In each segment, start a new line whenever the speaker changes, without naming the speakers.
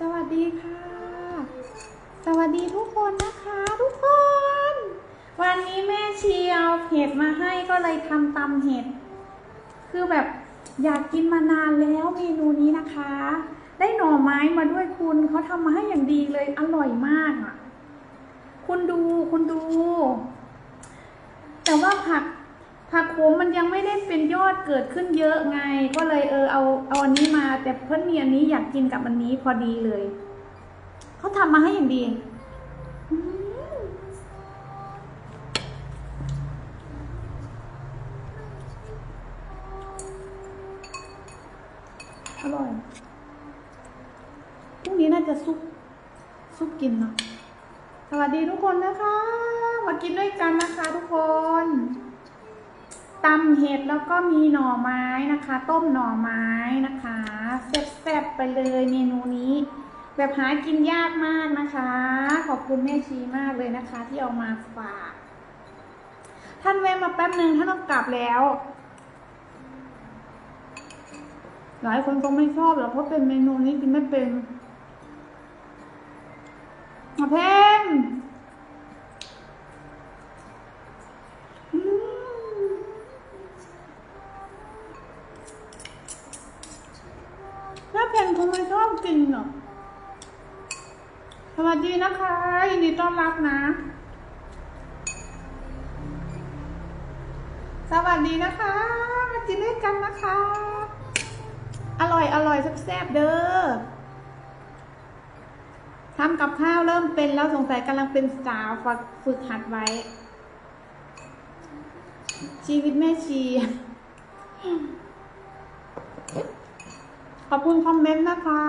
สวัสดีค่ะ สวัสดีทุกคนนะคะทุกคน วันนี้แม่ชีเอาเห็ดมาให้ก็เลยทำตำเห็ด คือแบบอยากกินมานานแล้วเมนูนี้นะคะ ได้หน่อไม้มาด้วยคุณเขาทำมาให้อย่างดีเลยอร่อยมากอะ คุณดูคุณดู แต่ว่าผัก ผักโขมมันยังไม่ได้เป็นยอดเกิดขึ้นเยอะไง ก็เลยเออเอาเอาอันนี้มา แต่เพื่อนมีอันนี้อยากกินกับอันนี้พอดีเลย เขาทำมาให้อย่างดีอร่อยพรุ่งนี้น่าจะซุปซุปกินเนาะสวัสดีทุกคนนะคะ มากินด้วยกันนะคะทุกคน ตำเห็ดแล้วก็มีหน่อไม้นะคะ ต้มหน่อไม้นะคะแซ่บๆไปเลยเมนูนี้ แบบหากินยากมากนะคะ ขอบคุณแม่ชีมากเลยนะคะ ที่เอามาฝาก ท่านแวะมาแป๊บหนึ่งท่านต้องกลับแล้วหลายคนคงไม่ชอบหรอกเพราะเป็นเมนูนี้กินไม่เป็นมาเพม ถ้าเพนคงไม่ชอบกินหรอกสวัสดีนะคะยินดีต้อนรับนะ สวัสดีนะคะมากินด้วยกันนะคะ อร่อยอร่อยแซ่บๆเด้อทำกับข้าวเริ่มเป็นแล้วสงสัยกำลังเป็นสาวฝึกฝึกหัดไว้ ชีวิตแม่ชี ขอบคุณคอมเมนต์นะคะ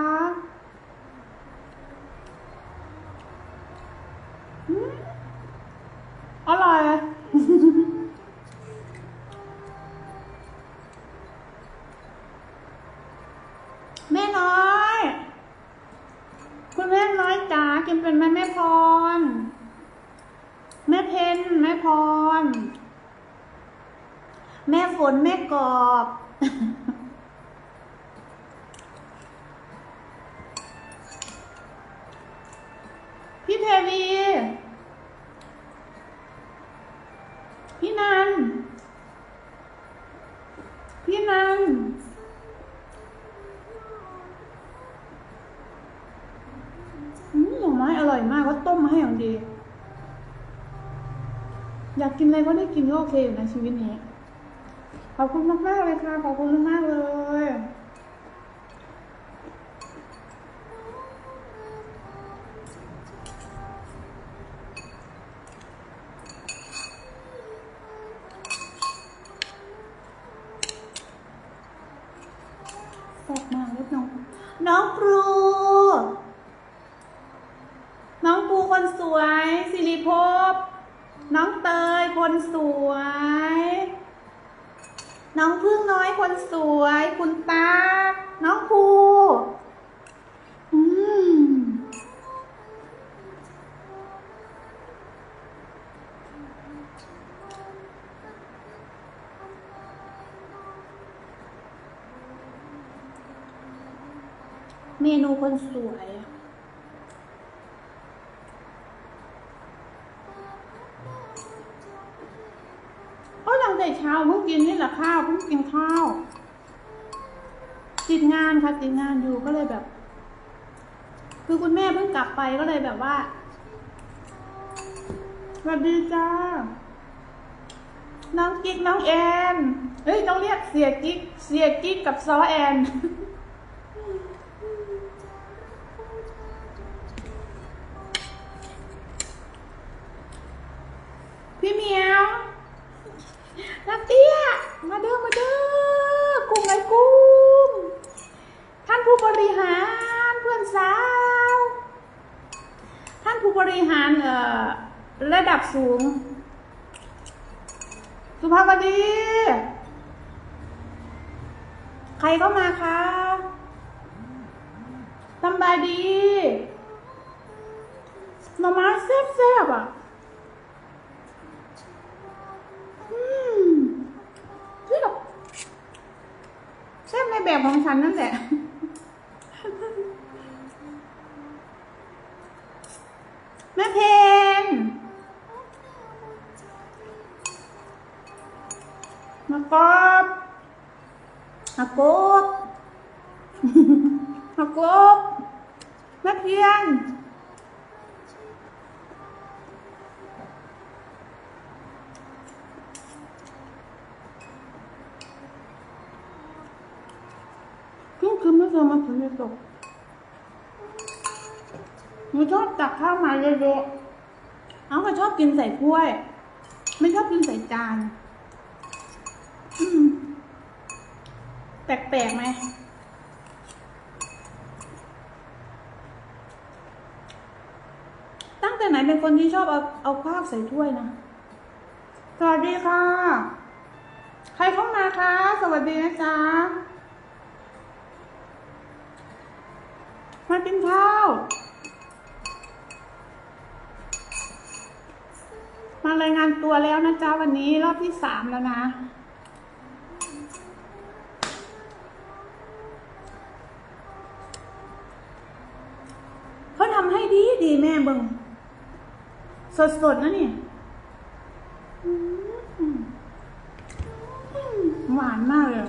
อร่อยแม่น้อย คุณแม่น้อยจ๋ากินเป็นไหมแม่พร แม่เพนแม่พร แม่ฝนแม่กอบ พี่เทวี พี่นัน พี่นัน อืมหน่อไม้อร่อยมากว่าต้มมาให้อย่างดี อยากกินอะไรก็ได้กินก็โอเคอยู่ในชีวิตนี้ ขอบคุณมากๆเลยค่ะ ขอบคุณมากๆเลยแซ่บมากเลยน้อง น้องปรู น้องปูคนสวย สิริภพ น้องเตย คนสวย น้องพึ่งน้อยคนสวย คุณตา น้องภูอืมเมนูคนสวย ข้าวเพิ่งกินข้าว ติดงานค่ะติดงานอยู่ก็เลยแบบ คือคุณแม่เพิ่งกลับไปก็เลยแบบว่าสวัสดีจ้า น้องกิ๊กน้องแอน เฮ้ยต้องเรียกเสียกิ๊กเสียกิ๊กกับซอแอนานผู้บริหาระดับสูง สุภาพดี ใครเข้ามาคะสำบายดีหน่อไม้แซ่บๆอะอืมที่บแซ่บในแบบของฉันนั่นแหละ มากบมากบมากบนักเรียนก็คือไม่เคยมาถึงในตกหนูชอบตักข้าวมาเยอะๆเอาก็ชอบกินใส่ถ้วย ไม่ชอบกินใส่จานอืม แปลกๆไหมตั้งแต่ไหนเป็นคนที่ชอบเอาเอาข้าวใส่ถ้วยนะ สวัสดีค่ะ ใครเข้ามาคะสวัสดีนะจ๊ะมากินข้าว มารายงานตัวแล้วนะจ๊ะวันนี้รอบที่สามแล้วนะ ดีดีแม่เบิงสดสดนะนี่หวานมากเลย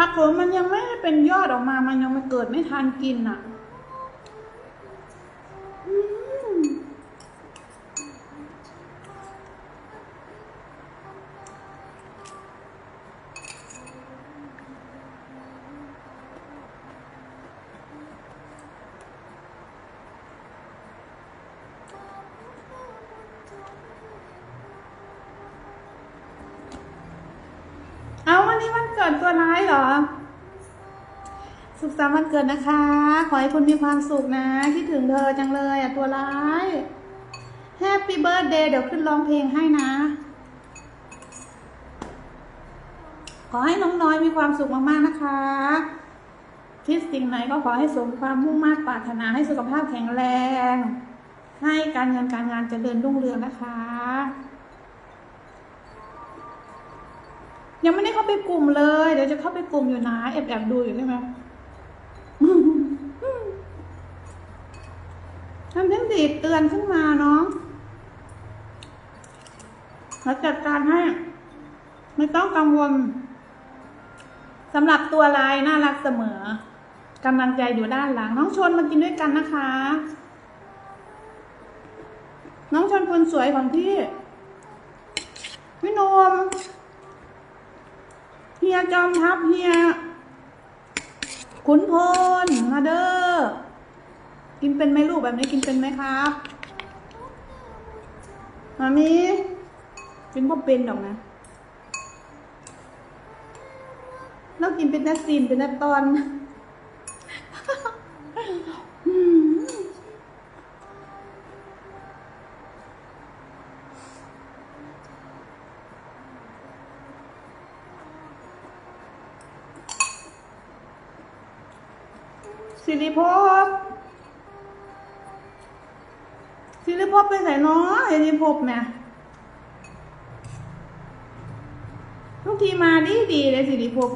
ผักโขมมันยังไม่ได้เป็นยอดออกมา มันยังไม่เกิดไม่ทันกินอะอืมเอาวันนี้วัน เกิดตัวร้ายเหรอ สุขสันต์วันเกิดนะคะ ขอให้คุณมีความสุขนะ คิดถึงเธอจังเลยอะตัวร้าย Happy Birthday เดี๋ยวขึ้นร้องเพลงให้นะ ขอให้น้องน้อยมีความสุขมากๆนะคะคิดสิ่งไหนก็ขอให้สมความมุ่งมั่นปรารถนาให้สุขภาพแข็งแรง ให้การเงินการงานเจริญรุ่งเรืองนะคะ ยังไม่ได้เข้าไปกลุ่มเลย เดี๋ยวจะเข้าไปกลุ่มอยู่นะแอบแอบดูอยู่ใช่ไหมทำทั้งดีดเตือนขึ้นมาเนาะเราจัดการให้ ไม่ต้องกังวลสำหรับตัวลายน่ารักเสมอกำลังใจอยู่ด้านหลัง น้องชนมากินด้วยกันนะคะ น้องชนคนสวยของพี่พี่นม ฮียจอมทัพเฮียขุนพลมาเด้อกินเป็นไหมลูกแบบนี้กินเป็นไหมครับมามีกินพวกเป็นดอกนะแล้วกินเป็นนัดซีนเป็นนัดตอน สิริพบสิริพบไปไหนเนาะสิริภพเนี่ยทุกทีมาดีดีเลยสิริพบ